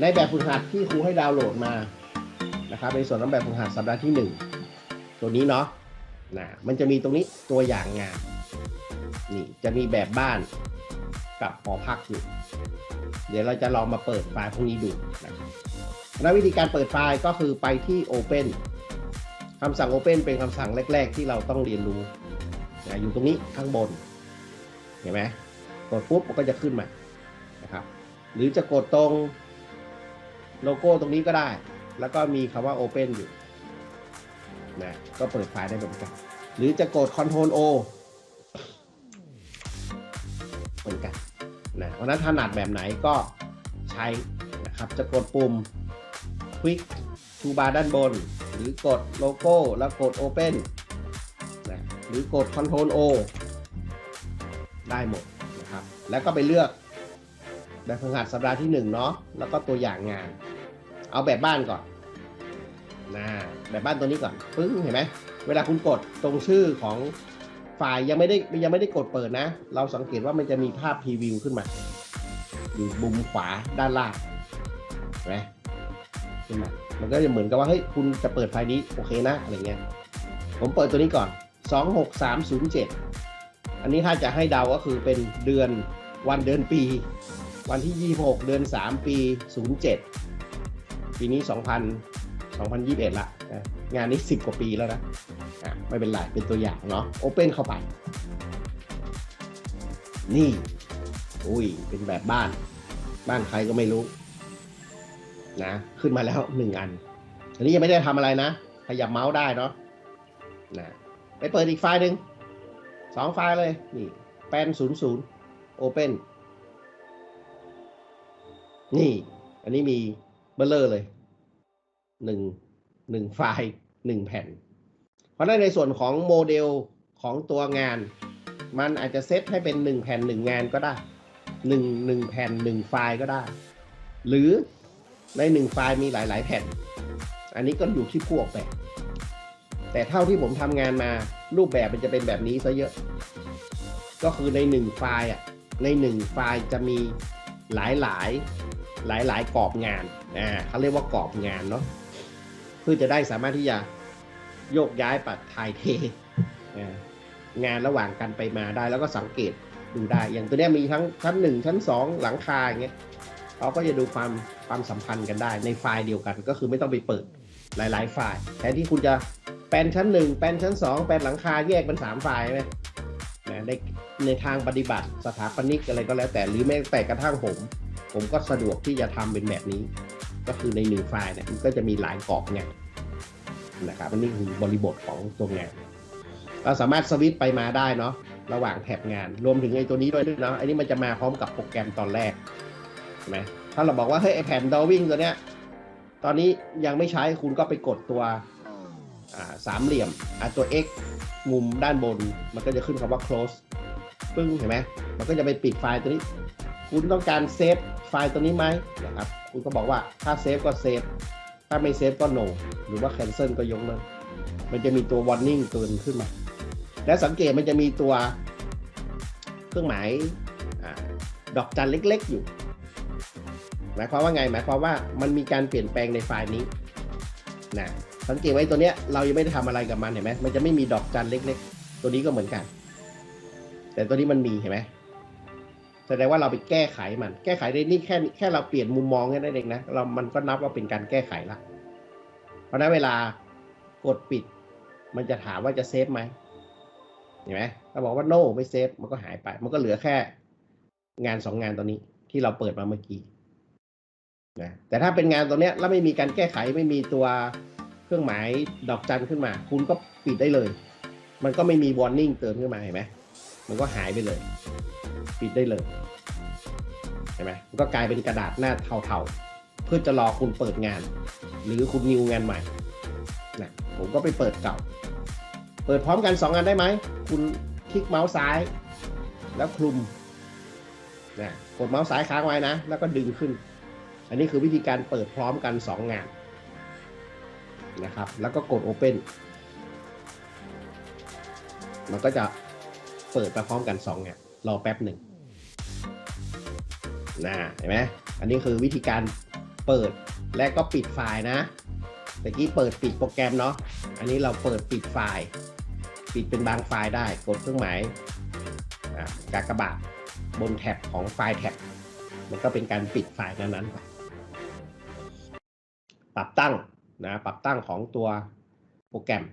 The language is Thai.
ในแบบฝึกหัดที่ครูให้ดาวน์โหลดมานะครับในส่วนของแบบฝึกหัดสัปดาห์ที่หนึ่งตัวนี้เนาะนะมันจะมีตรงนี้ตัวอย่างงานนี่จะมีแบบบ้านกับหอพักอยู่เดี๋ยวเราจะลองมาเปิดไฟล์พวกนี้ดูนะครับแล้ววิธีการเปิดไฟล์ก็คือไปที่ Open คำสั่ง Open เป็นคำสั่งแรก ๆ ที่เราต้องเรียนรู้นะอยู่ตรงนี้ข้างบน เห็นไหมกดปุ๊บมันก็จะขึ้นมานะครับ หรือจะกดตรง โลโก้ตรงนี้ก็ได้ แล้วก็มีคำว่า Open อยู่นะก็เปิดไฟล์ได้เหมือนกัน หรือจะกด Ctrl O เหมือนกันนะเพราะนั้นถนัดแบบไหนก็ใช้นะครับ จะกดปุ่ม Quick to bar ด้านบน หรือกดโลโก้แล้วกด Open นะหรือกด Ctrl O ได้หมดนะครับ แล้วก็ไปเลือกแบบฝึกหัดสัปดาห์ที่1เนาะแล้วก็ตัวอย่างงาน เอาแบบบ้านก่อนนะแบบบ้านตัวนี้ก่อนปึ้งเห็นไหมเวลาคุณกดตรงชื่อของไฟล์ยังไม่ได้ยังไม่ได้กดเปิดนะ เราสังเกตว่ามันจะมีภาพพรีวิวขึ้นมาอยู่มุมขวาด้านล่างเห็นไหมขึ้นมามันก็จะเหมือนกับว่าเฮ้ยคุณจะเปิดไฟล์นี้โอเคนะอะไรเงี้ยผมเปิดตัวนี้ก่อน 26307 อันนี้ถ้าจะให้เดาก็คือเป็นเดือนวันเดือนปี วันที่ 26 เดือน 3 ปี 07 ปีนี้ 2000 2021 ละนะงานนี้ 10 กว่าปีแล้วนะะไม่เป็นไรเป็นตัวอย่างเนาะโอเ n นเข้าไป นี่ อุ้ย เป็นแบบบ้าน บ้านใครก็ไม่รู้ นะ ขึ้นมาแล้ว 1 อัน อันนี้ยังไม่ได้ทำอะไรนะ ขยับเมาส์ได้เนาะนะไปเปิดอีกไฟล์หนึ่งสองไฟล์เลย นี่แปนศูนย์ศูนย์โอเ n นนี่ อันนี้มี บลเลอร์เลยหนึ่งหนึ่งไฟล์หนึ่งแผ่น เพราะฉะนั้นในส่วนของโมเดลของตัวงาน มันอาจจะเซตให้เป็นหนึ่งแผ่นหนึ่งงานก็ได้หนึ่งหนึ่งแผ่นหนึ่งไฟล์ก็ได้ หรือในหนึ่งไฟล์มีหลาย ๆ แผ่น อันนี้ก็อยู่ที่ผู้ออกแบบ แต่เท่าที่ผมทำงานมารูปแบบมันจะเป็นแบบนี้ซะเยอะ ก็คือในหนึ่งไฟล์อะในหนึ่งไฟล์จะมีหลาย หลายหลายหลายๆกรอบงานอ่าเขาเรียกว่ากรอบงานเนาะเพื่อจะได้สามารถที่จะโยกย้ายปัดถ่ายเทงานระหว่างกันไปมาได้แล้วก็สังเกตดูได้ อย่างตัวนี้มีทั้งชั้นหนึ่งชั้นสองหลังคาอย่างเงี้ยเขาก็จะดูความความสัมพันธ์กันได้ในไฟล์เดียวกัน ก็คือไม่ต้องไปเปิดหลาย ๆ ไฟล์แทนที่คุณจะแปลนชั้นหนึ่งแปลนชั้นสองแปลนหลังคาแยกเป็นสามไฟล์ไหมนะในในทางปฏิบัติสถาปนิกอะไรก็แล้วแต่หรือแม้แต่กระทั่งผม ผมก็สะดวกที่จะทำเป็นแบบนี้ ก็คือในหนึ่งไฟล์เนี่ยมันก็จะมีหลายกรอบงานนะครับอันนี้คือบริบทของตัวงานเราสามารถสวิตช์ไปมาได้เนาะระหว่างแท็บงาน รวมถึงไอ้ตัวนี้ด้วยเนาะอันนี้มันจะมาพร้อมกับโปรแกรมตอนแรกใช่ไหมถ้าเราบอกว่าเฮ้ยไอแผ่นดอวิ่งตัวเนี้ยตอนนี้ยังไม่ใช้คุณก็ไปกดตัวสามเหลี่ยมตัว X มุมด้านบน มันก็จะขึ้นคำว่า close ปึ้งเห็นไหมมันก็จะไปปิดไฟล์ตัวนี้ คุณต้องการเซฟ ไฟล์ตัวนี้ไหมนะครับคุณก็บอกว่าถ้าเซฟก็เซฟถ้าไม่เซฟก็โ no หรือว่า cancel ก็ยกเลิกมันจะมีตัว warning ตัวนึงขึ้นมา และสังเกตมันจะมีตัวเครื่องหมายอดอกจันเล็ก ๆ อยู่ หมายความว่าไง หมายความว่ามันมีการเปลี่ยนแปลงในไฟล์นี้นะสังเกตไว้ตัวเนี้ยเรายังไม่ได้ทำอะไรกับมันเห็นไหมมันจะไม่มีดอกจันเล็ก ๆ ตัวนี้ก็เหมือนกัน แต่ตัวนี้มันมีเห็นไหม แสดงว่าเราไปแก้ไขมัน แก้ไขได้นี่แค่แค่เราเปลี่ยนมุมมองแค่นั้นเองนะเรามันก็นับว่าเป็นการแก้ไขละ เพราะนั้นเวลากดปิด มันจะถามว่าจะเซฟไหมเห็นไหมถ้าบอกว่า no ไม่เซฟมันก็หายไป มันก็เหลือแค่งานสองงานตัวนี้ที่เราเปิดมาเมื่อกี้นะแต่ถ้าเป็นงานตัวเนี้ยแล้วไม่มีการแก้ไขไม่มีตัวเครื่องหมายดอกจันขึ้นมา คุณก็ปิดได้เลย มันก็ไม่มี warning เตือนขึ้นมาเห็นไหมมันก็หายไปเลย ปิดได้เลยเห็นไหมมันก็กลายเป็นกระดาษหน้าเทาๆ เพื่อจะรอคุณเปิดงาน หรือคุณนิวงานใหม่นะผมก็ไปเปิดเก่า เปิดพร้อมกัน 2 งานได้ไหม คุณคลิกเมาส์ซ้าย แล้วคลุมนะกดเมาส์ซ้ายค้างไว้นะ แล้วก็ดึงขึ้น อันนี้คือวิธีการเปิดพร้อมกัน 2 งานนะครับ แล้วก็กด Open มันก็จะเปิดไปพร้อมกัน 2 งาน รอแป๊บหนึ่งนะเห็นไหมอันนี้คือวิธีการเปิดและก็ปิดไฟล์นะตะกี้เปิดปิดโปรแกรมเนาะอันนี้เราเปิดปิดไฟล์ ปิดเป็นบางไฟล์ได้กดเครื่องหมายกากบาทบนแท็บของไฟล์แท็บมันก็เป็นการปิดไฟล์นั้นๆไปปรับตั้งนะปรับตั้งของตัวโปรแกรม